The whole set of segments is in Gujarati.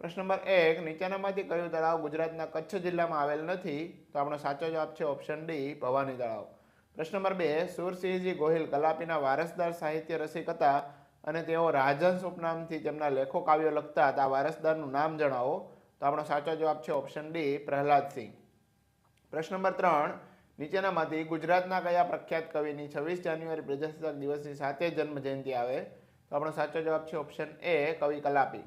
પ્રશ્ન નંબર એક નીચેનામાંથી કયું તળાવ ગુજરાતના કચ્છ જિલ્લામાં આવેલ નથી? તો આપણો સાચો જવાબ છે ઓપ્શન ડી ભવાની તળાવ. પ્રશ્ન નંબર બે, સુરસિંહજી ગોહિલ કલાપીના વારસદાર સાહિત્ય રસિક હતા અને તેઓ રાજહંસ ઉપનામથી તેમના લેખો કાવ્યો લખતા હતા. વારસદારનું નામ જણાવો. તો આપણો સાચો જવાબ છે ઓપ્શન ડી પ્રહલાદસિંહ પ્રશ્ન નંબર ત્રણ, નીચેનામાંથી ગુજરાતના કયા પ્રખ્યાત કવિની છવ્વીસ જાન્યુઆરી પ્રજાસત્તાક દિવસની સાથે જન્મ જયંતિ આવે? તો આપણો સાચો જવાબ છે ઓપ્શન એ કવિ કલાપી.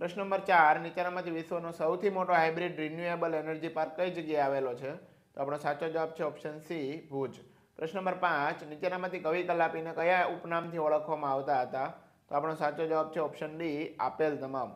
પ્રશ્ન નંબર ચાર નીચેનામાંથી વિશ્વનો સૌથી મોટો હાઇબ્રિડ રિન્યુએબલ એનર્જી પાર્ક કઈ જગ્યાએ આવેલો છે? તો આપણો સાચો જવાબ છે ઓપ્શન સી, ભુજ. પ્રશ્ન નંબર પાંચ નીચેનામાંથી કવિ કલાપીને કયા ઉપનામથી ઓળખવામાં આવતા હતા? તો આપણો સાચો જવાબ છે ઓપ્શન ડી, આપેલ તમામ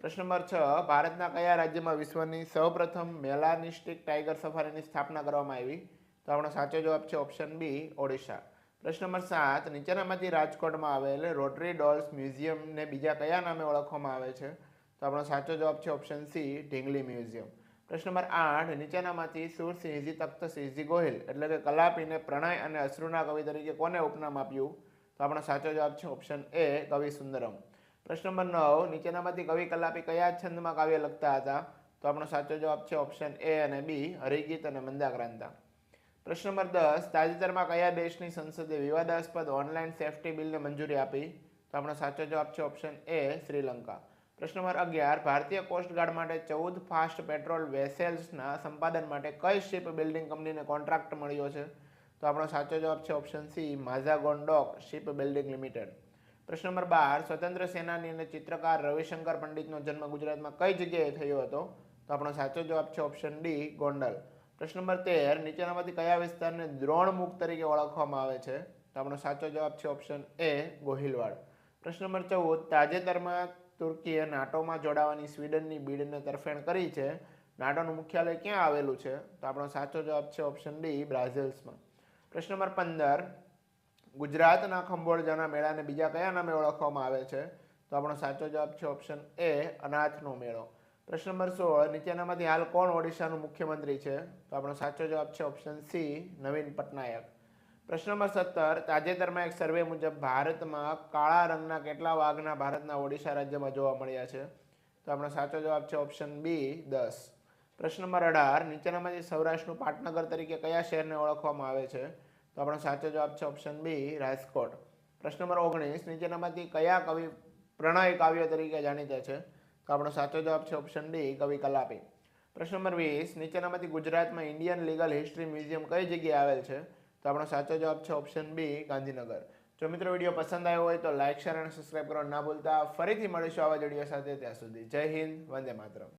પ્રશ્ન નંબર છ, ભારતના કયા રાજ્યમાં વિશ્વની સૌપ્રથમ મેલાનિસ્ટિક ટાઈગર સફારીની સ્થાપના કરવામાં આવી? તો આપણો સાચો જવાબ છે ઓપ્શન બી, ઓડિશા. પ્રશ્ન નંબર સાત, નીચેનામાંથી રાજકોટમાં આવેલ રોટરી ડોલ્સ મ્યુઝિયમને બીજા કયા નામે ઓળખવામાં આવે છે? તો આપણો સાચો જવાબ છે ઓપ્શન સી, ઢીંગલી મ્યુઝિયમ. પ્રશ્ન નંબર આઠ, નીચેનામાંથી સુરસિંહજી તખ્તસિંહજી ગોહિલ, એટલે કે કલાપીને પ્રણય અને અશ્રુના કવિ તરીકે કોને ઉપનામ આપ્યું? તો આપણો સાચો જવાબ છે ઓપ્શન એ, કવિ સુંદરમ. પ્રશ્ન નંબર નવ, નીચેનામાંથી કવિ કલાપી કયા છંદમાં કાવ્ય લખતા હતા? તો આપણો સાચો જવાબ છે ઓપ્શન એ અને બી, હરિગીત અને મંદાક્રાંતા. પ્રશ્ન નંબર દસ, તાજેતરમાં કયા દેશની સંસદે વિવાદાસ્પદ ઓનલાઈન સેફટી બિલને મંજૂરી આપી? તો આપણો સાચો જવાબ છે ઓપ્શન એ, શ્રીલંકા. પ્રશ્ન નંબર અગિયાર, ભારતીય કોસ્ટગાર્ડ માટે ચૌદ ફાસ્ટ પેટ્રોલ વેસેલ્સના સંપાદન માટે કઈ શિપ બિલ્ડિંગ કંપનીને કોન્ટ્રાક્ટ મળ્યો છે? તો આપણો સાચો જવાબ છે option C, Mazagon dock ship building limited. પ્રશ્ન નંબર બાર, સ્વતંત્ર સેનાની અને ચિત્રકાર રવિશંકર પંડિતનો જન્મ ગુજરાતમાં કઈ જગ્યાએ થયો હતો? તો આપણો સાચો જવાબ છે ઓપ્શન ડી, ગોંડલ. પ્રશ્ન નંબર તેર, નીચેનામાંથી કયા વિસ્તારને દ્રોણ મુખ તરીકે ઓળખવામાં આવે છે? તો આપણો સાચો જવાબ છે ઓપ્શન એ ગોહિલવાડ. પ્રશ્ન નંબર ચૌદ, તાજેતરમાં તુર્કીએ નાટોમાં જોડાવાની સ્વીડનની બીડને તરફેણ કરી છે. નાટોનું મુખ્યાલય ક્યાં આવેલું છે? તો આપણો સાચો જવાબ છે ઓપ્શન ડી બ્રાઝિલ્સમાં. પ્રશ્ન નંબર પંદર, ગુજરાતના ખંભોળજાના મેળાને બીજા કયા નામે ઓળખવામાં આવે છે? તો આપણો સાચો જવાબ છે ઓપ્શન એ અનાથનો મેળો. પ્રશ્ન નંબર સોળ નીચેનામાંથી હાલ કોણ ઓડિશાનું મુખ્યમંત્રી છે? તો આપણો સાચો જવાબ છે ઓપ્શન સી નવીન પટનાયક. પ્રશ્ન નંબર સત્તર, તાજેતરમાં એક સર્વે મુજબ ભારતમાં કાળા રંગના કેટલા વાઘના ભારતના ઓડિશા રાજ્યમાં જોવા મળ્યા છે? તો આપણો સાચો જવાબ છે ઓપ્શન બી દસ. પ્રશ્ન નંબર અઢાર, નીચેનામાંથી સૌરાષ્ટ્રનું પાટનગર તરીકે કયા શહેરને ઓળખવામાં આવે છે? તો આપણો સાચો જવાબ છે ઓપ્શન બી રાજકોટ. પ્રશ્ન નંબર ઓગણીસ, નીચેનામાંથી કયા કવિ, પ્રણય કાવ્ય તરીકે જાણીતા છે? તો આપણો સાચો જવાબ છે ઓપ્શન ડી કવિ કલાપી. પ્રશ્ન નંબર વીસ, નીચેનામાંથી ગુજરાતમાં ઇન્ડિયન લીગલ હિસ્ટ્રી મ્યુઝિયમ કઈ જગ્યાએ આવેલ છે? તો આપણો સાચો જવાબ છે ઓપ્શન બી ગાંધીનગર. જો મિત્રો વીડિયો પસંદ આવ્યો હોય તો લાઇક શેર અને સબસ્ક્રાઇબ કરવા ના ભૂલતા. ફરીથી મળીશું આવા જ વીડિયો સાથે ત્યાં સુધી. જય હિન્દ, વંદે માતરમ.